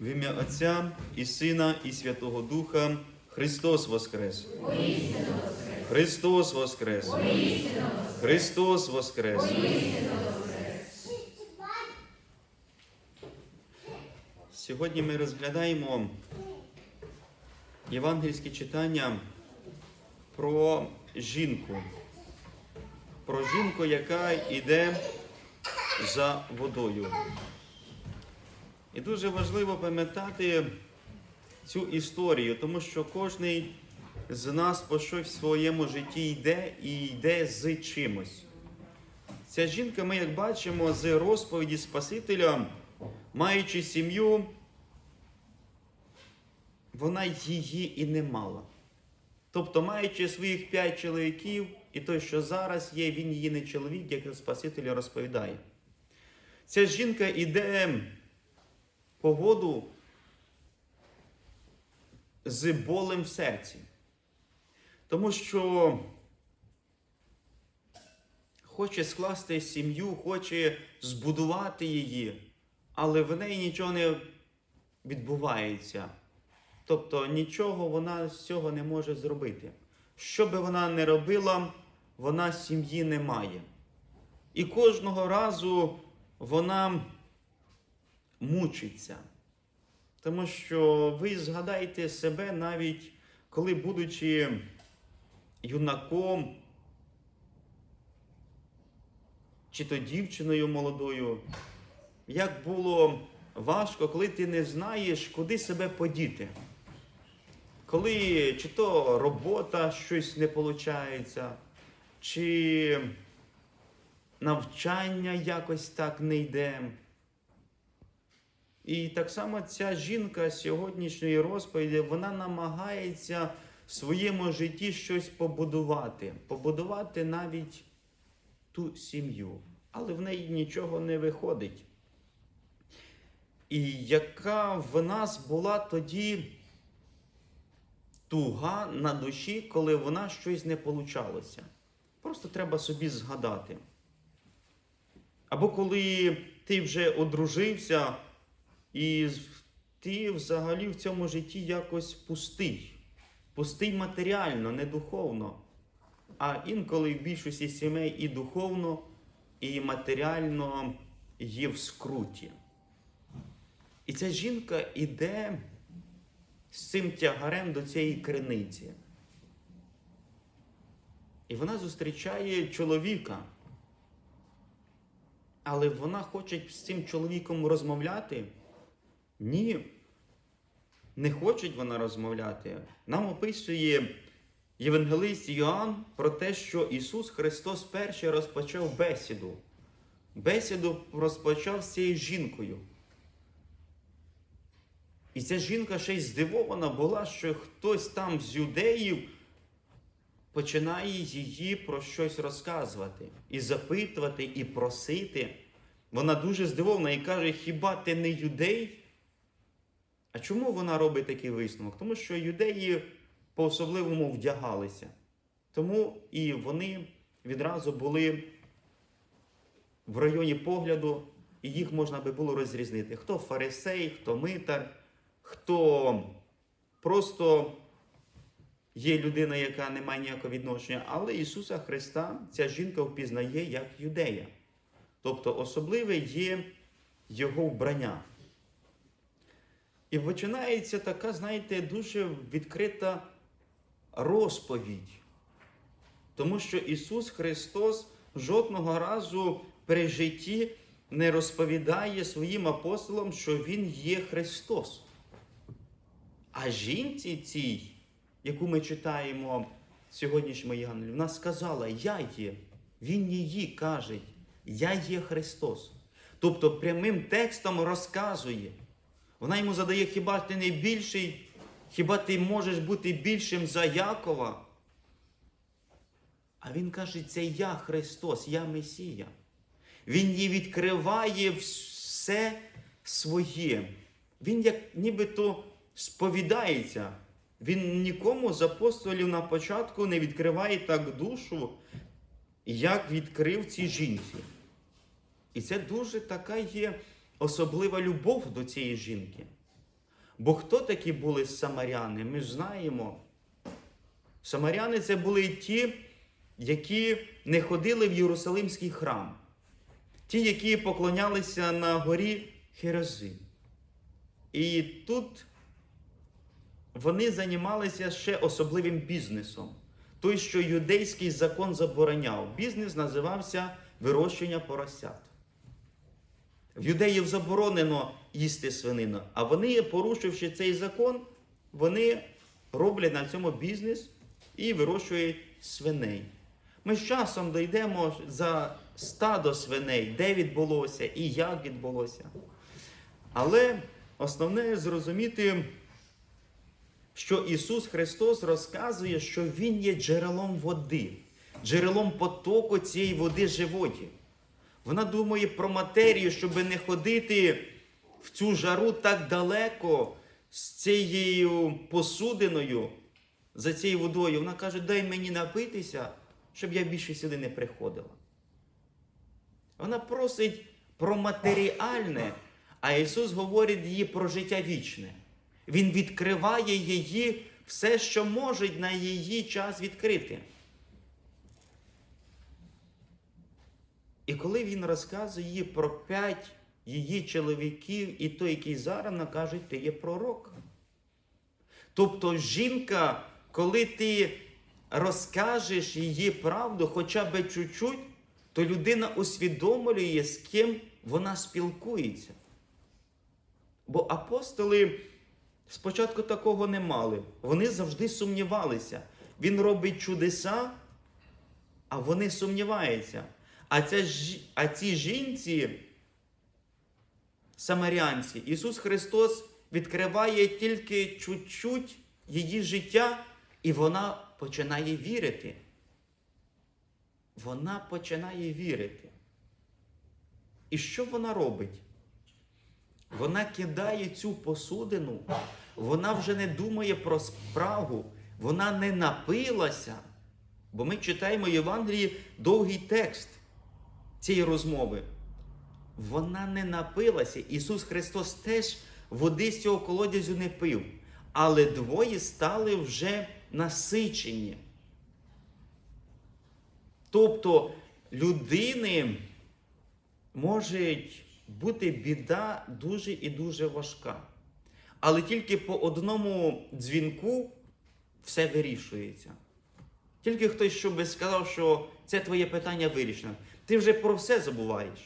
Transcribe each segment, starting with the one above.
В ім'я Отця і Сина, і Святого Духа Христос Воскрес! Христос Воскрес! Христос Воскрес! Сьогодні ми розглядаємо євангельське читання про жінку. Про жінку, яка йде за водою. І дуже важливо пам'ятати цю історію, тому що кожен з нас по щось в своєму житті йде і йде з чимось. Ця жінка, ми як бачимо, з розповіді Спасителя, маючи сім'ю, вона її і не мала. Тобто, маючи своїх п'ять чоловіків, і той, що зараз є, він її не чоловік, як Спаситель розповідає. Ця жінка йде по воду з болем в серці. Тому що хоче скласти сім'ю, хоче збудувати її, але в неї нічого не відбувається. Тобто нічого вона з цього не може зробити. Що би вона не робила, вона сім'ї не має. І кожного разу вона мучиться. Тому що ви згадайте себе навіть, коли, будучи юнаком, чи то дівчиною молодою, як було важко, коли ти не знаєш, куди себе подіти. Коли чи то робота щось не виходить, чи навчання якось так не йде. І так само ця жінка сьогоднішньої розповіді, вона намагається в своєму житті щось побудувати, побудувати навіть ту сім'ю, але в неї нічого не виходить. І яка в нас була тоді туга на душі, коли вона щось не получалося. Просто треба собі згадати. Або коли ти вже одружився, і ти взагалі в цьому житті якось пустий. Пустий матеріально, не духовно. А інколи в більшості сімей і духовно, і матеріально є в скруті. І ця жінка іде з цим тягарем до цієї криниці. І вона зустрічає чоловіка. Але вона хоче з цим чоловіком розмовляти. Ні. Не хоче вона розмовляти. Нам описує Євангелист Йоанн про те, що Ісус Христос перший розпочав бесіду. Бесіду розпочав з цією жінкою. І ця жінка ще й здивована була, що хтось там з юдеїв починає її про щось розказувати, і запитувати, і просити. Вона дуже здивована і каже: хіба ти не юдей? А чому вона робить такий висновок? Тому що юдеї по-особливому вдягалися. Тому і вони відразу були в районі погляду, і їх можна би було розрізнити. Хто фарисей, хто митар, хто просто є людина, яка не має ніякого відношення, але Ісуса Христа ця жінка впізнає як юдея. Тобто особливе є Його вбрання. І починається така, знаєте, дуже відкрита розповідь. Тому що Ісус Христос жодного разу при житті не розповідає своїм апостолам, що Він є Христос. А жінці цій, яку ми читаємо в сьогоднішньому Євангелії, вона сказала: Я є. Він її каже, Я є Христос. Тобто прямим текстом розказує. Вона йому задає, хіба ти не більший, хіба ти можеш бути більшим за Якова? А він каже, це я Христос, я Месія. Він їй відкриває все своє. Він як нібито сповідається. Він нікому з апостолів на початку не відкриває так душу, як відкрив цій жінці. І це дуже така є особлива любов до цієї жінки. Бо хто такі були самаряни? Ми знаємо. Самаряни це були ті, які не ходили в Єрусалимський храм, ті, які поклонялися на горі Херезим. І тут вони займалися ще особливим бізнесом. Той, що юдейський закон забороняв. Бізнес називався вирощення поросят. В юдеїв заборонено їсти свинину, а вони, порушивши цей закон, вони роблять на цьому бізнес і вирощують свиней. Ми з часом дійдемо за стадо свиней, де відбулося і як відбулося. Але основне зрозуміти, що Ісус Христос розказує, що Він є джерелом води, джерелом потоку цієї води животі. Вона думає про матерію, щоб не ходити в цю жару так далеко з цією посудиною, за цією водою. Вона каже: дай мені напитися, щоб я більше сюди не приходила. Вона просить про матеріальне, а Ісус говорить їй про життя вічне. Він відкриває її все, що може на її час відкрити. І коли він розказує їй про п'ять її чоловіків, і той, який зараз каже, ти є пророк. Тобто жінка, коли ти розкажеш її правду хоча б чуть-чуть, то людина усвідомлює, з ким вона спілкується. Бо апостоли спочатку такого не мали. Вони завжди сумнівалися. Він робить чудеса, а вони сумніваються. А, ця, а ці жінці, самарянці, Ісус Христос відкриває тільки чуть-чуть її життя, і вона починає вірити. Вона починає вірити. І що вона робить? Вона кидає цю посудину, вона вже не думає про спрагу, вона не напилася. Бо ми читаємо в Євангелії довгий текст цієї розмови. Вона не напилася. Ісус Христос теж води з цього колодязю не пив. Але двоє стали вже насичені. Тобто людини може бути біда дуже і дуже важка. Але тільки по одному дзвінку все вирішується. Тільки хтось щоб сказав, що це твоє питання вирішено. Ти вже про все забуваєш.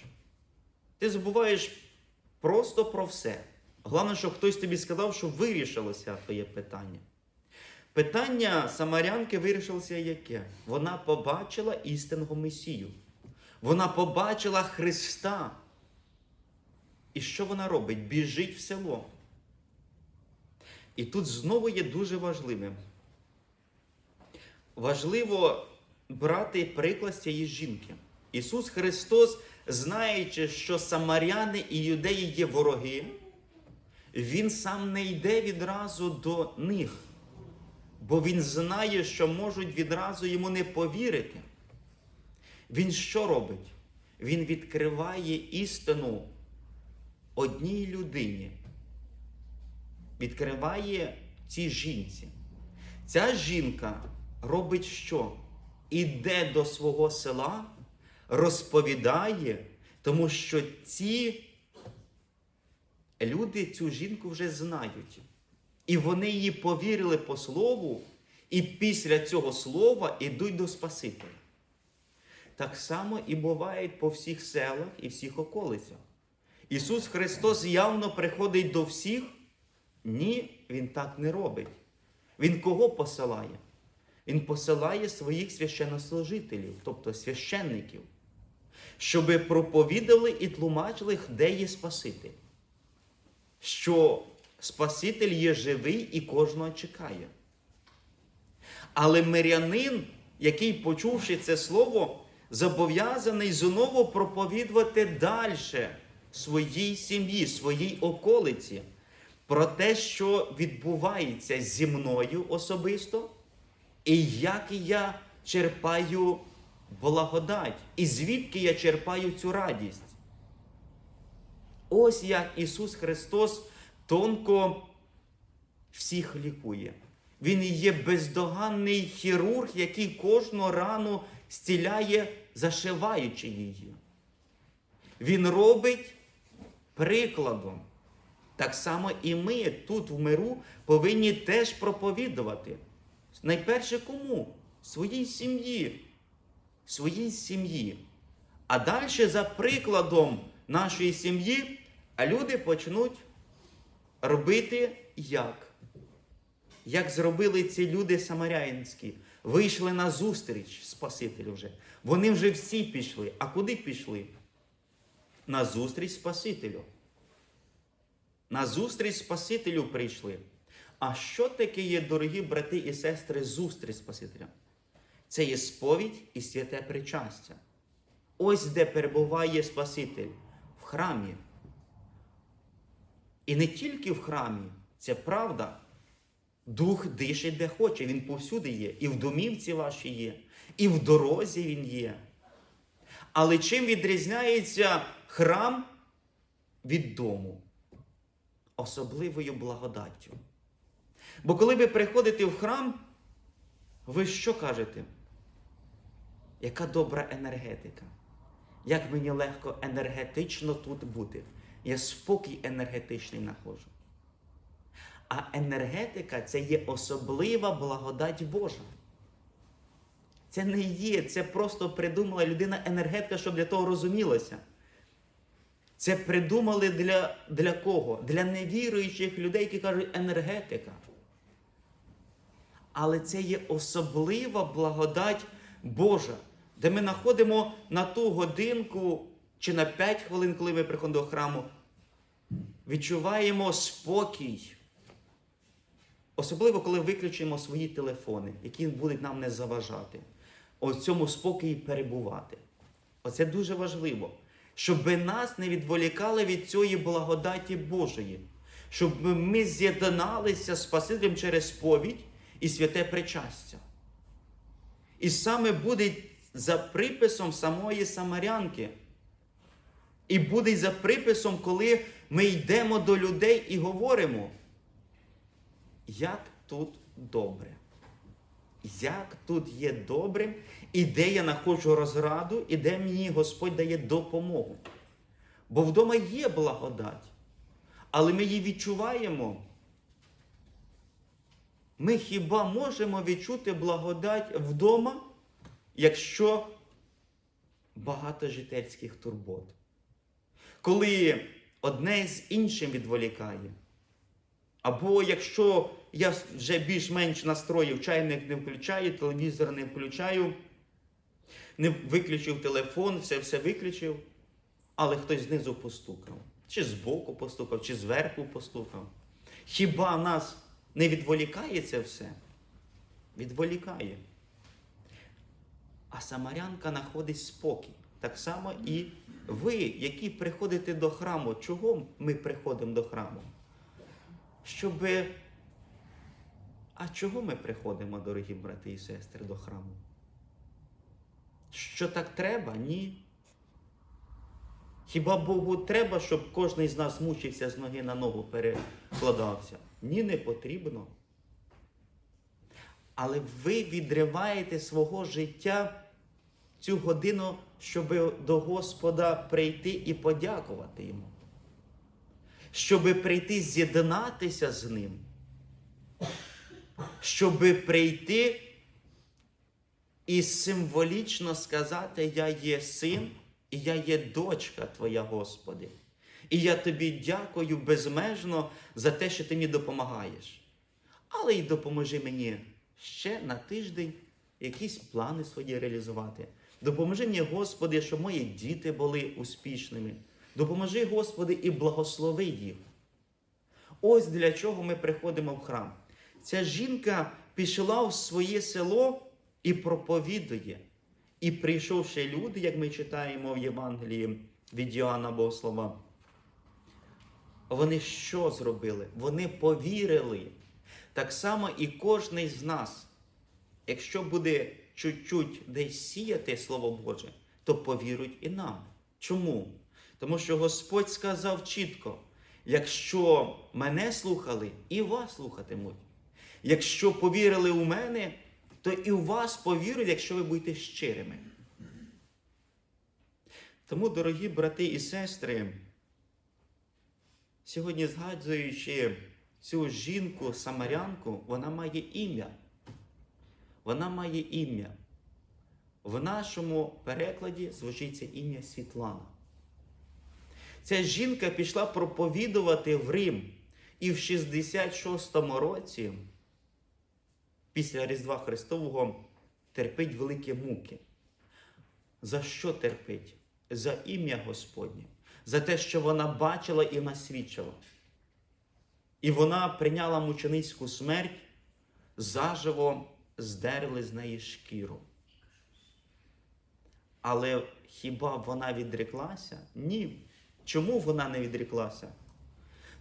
Ти забуваєш просто про все. Головне, щоб хтось тобі сказав, що вирішилося твоє питання. Питання самарянки вирішилося яке? Вона побачила істинного Месію. Вона побачила Христа. І що вона робить? Біжить в село. І тут знову є дуже важливим. Важливо брати приклад цієї жінки. Ісус Христос, знаючи, що самаряни і юдеї є вороги, Він сам не йде відразу до них, бо Він знає, що можуть відразу йому не повірити. Він що робить? Він відкриває істину одній людині. Відкриває цій жінці. Ця жінка робить що? Іде до свого села, розповідає, тому що ці люди цю жінку вже знають. І вони їй повірили по слову, і після цього слова йдуть до Спасителя. Так само і буває по всіх селах і всіх околицях. Ісус Христос явно приходить до всіх. Ні, Він так не робить. Він кого посилає? Він посилає своїх священнослужителів, тобто священників, щоби проповідали і тлумачили, де є Спаситель. Що Спаситель є живий і кожного чекає. Але мирянин, який, почувши це слово, зобов'язаний знову проповідувати далі своїй сім'ї, своїй околиці про те, що відбувається зі мною особисто, і як я черпаю благодать, і звідки я черпаю цю радість. Ось як Ісус Христос тонко всіх лікує. Він є бездоганний хірург, який кожну рану зціляє, зашиваючи її. Він робить прикладом. Так само і ми тут в миру повинні теж проповідувати. Найперше кому? Своїй сім'ї. Своїй сім'ї. А далі за прикладом нашої сім'ї, люди почнуть робити як? Як зробили ці люди самарянські? Вийшли на зустріч Спасителю вже. Вони вже всі пішли. А куди пішли? На зустріч Спасителю. На зустріч Спасителю прийшли. А що таке є, дорогі брати і сестри, зустріч Спасителя? Це є сповідь і святе причастя. Ось де перебуває Спаситель в храмі. І не тільки в храмі, це правда. Дух дише де хоче, він повсюди є. І в домівці вашій є, і в дорозі він є. Але чим відрізняється храм від дому? Особливою благодаттю. Бо коли ви приходите в храм, ви що кажете? Яка добра енергетика? Як мені легко енергетично тут бути? Я спокій енергетичний знаходжу. А енергетика це є особлива благодать Божа. Це не є, це просто придумала людина енергетика, щоб для того розумілося. Це придумали для, для кого? Для невіруючих людей, які кажуть енергетика. Але це є особлива благодать Божа, де ми знаходимо на ту годинку чи на 5 хвилин, коли ми приходимо до храму, відчуваємо спокій. Особливо, коли виключимо свої телефони, які будуть нам не заважати. У цьому спокої перебувати. Оце дуже важливо. Щоб нас не відволікали від цієї благодаті Божої, щоб ми з'єдналися з Спасителем через сповідь і святе причастя. І саме буде за приписом самої Самарянки. І буде за приписом, коли ми йдемо до людей і говоримо, як тут добре. Як тут є добрим, і де я знаходжу розраду, і де мені Господь дає допомогу. Бо вдома є благодать, але ми її відчуваємо. Ми хіба можемо відчути благодать вдома, якщо багато жительських турбот? Коли одне з іншим відволікає. Або якщо я вже більш-менш настроїв, чайник не включаю, телевізор не включаю, не виключив телефон, все все виключив, але хтось знизу постукав, чи збоку постукав, чи зверху постукав. Хіба нас не відволікає це все? Відволікає. А Самарянка знаходить спокій. Так само і ви, які приходите до храму. Чого ми приходимо до храму? Щоби. А чого ми приходимо, дорогі брати і сестри, до храму? Що так треба? Ні. Хіба Богу треба, щоб кожен з нас мучився з ноги на ногу перекладався? Ні, не потрібно. Але ви відриваєте свого життя цю годину, щоб до Господа прийти і подякувати йому. Щоб прийти з'єднатися з ним. Щоб прийти і символічно сказати: Я є син і я є дочка Твоя, Господи. І я тобі дякую безмежно за те, що ти мені допомагаєш. Але й допоможи мені ще на тиждень якісь плани свої реалізувати. Допоможи мені, Господи, щоб мої діти були успішними. Допоможи, Господи, і благослови їх. Ось для чого ми приходимо в храм. Ця жінка пішла в своє село і проповідує. І прийшовши люди, як ми читаємо в Євангелії від Йоанна Богослова, вони що зробили? Вони повірили. Так само і кожен з нас, якщо буде чуть-чуть десь сіяти Слово Боже, то повірують і нам. Чому? Тому що Господь сказав чітко: якщо мене слухали, і вас слухатимуть. Якщо повірили у мене, то і у вас повірять, якщо ви будете щирими. Тому, дорогі брати і сестри, сьогодні згадуючи цю жінку, самарянку, вона має ім'я. Вона має ім'я. В нашому перекладі звучить це ім'я Світлана. Ця жінка пішла проповідувати в Рим. І в 66-му році, після Різдва Христового, терпить великі муки. За що терпить? За ім'я Господнє, за те, що вона бачила і насвідчила. І вона прийняла мученицьку смерть, заживо здерли з неї шкіру. Але хіба вона відреклася? Ні. Чому вона не відреклася?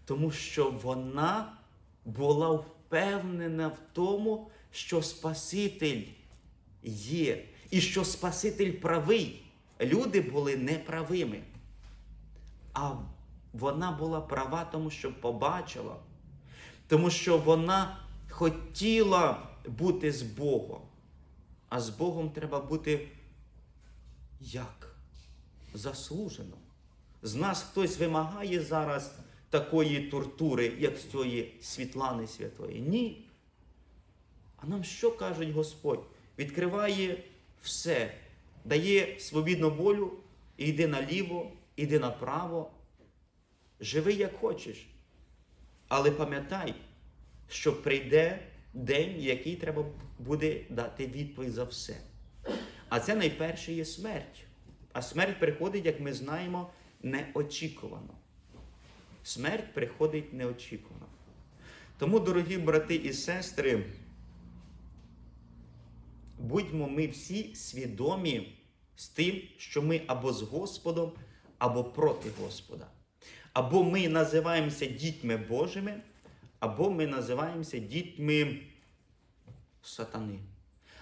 Тому що вона була впевнена в тому, що Спаситель є, і що Спаситель правий. Люди були неправими. А вона була права, тому що побачила, тому що вона хотіла бути з Богом. А з Богом треба бути як? Заслужено. З нас хтось вимагає зараз такої тортури, як з цієї Світлани Святої. Ні. А нам що каже Господь? Відкриває все, дає свобідну волю, і йди наліво, іди направо. Живи як хочеш. Але пам'ятай, що прийде день, який треба буде дати відповідь за все. А це найперше є смерть. А смерть приходить, як ми знаємо, неочікувано. Смерть приходить неочікувано. Тому, дорогі брати і сестри, будьмо ми всі свідомі з тим, що ми або з Господом, або проти Господа. Або ми називаємося дітьми Божими, або ми називаємося дітьми сатани.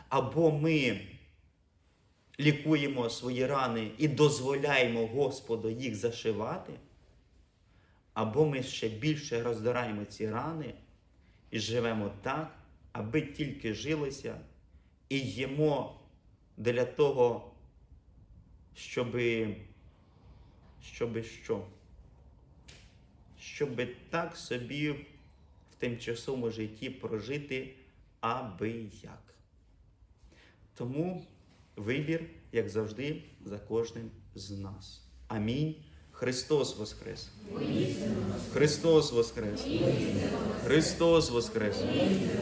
Або ми лікуємо свої рани і дозволяємо Господу їх зашивати, або ми ще більше роздираємо ці рани і живемо так, аби тільки жилися і їмо для того, щоби, щоби що? Щоби так собі в тимчасовому житті прожити аби як. Тому вибір, як завжди, за кожним з нас. Амінь. Христос Воскрес! Христос Воскрес! Христос Воскрес!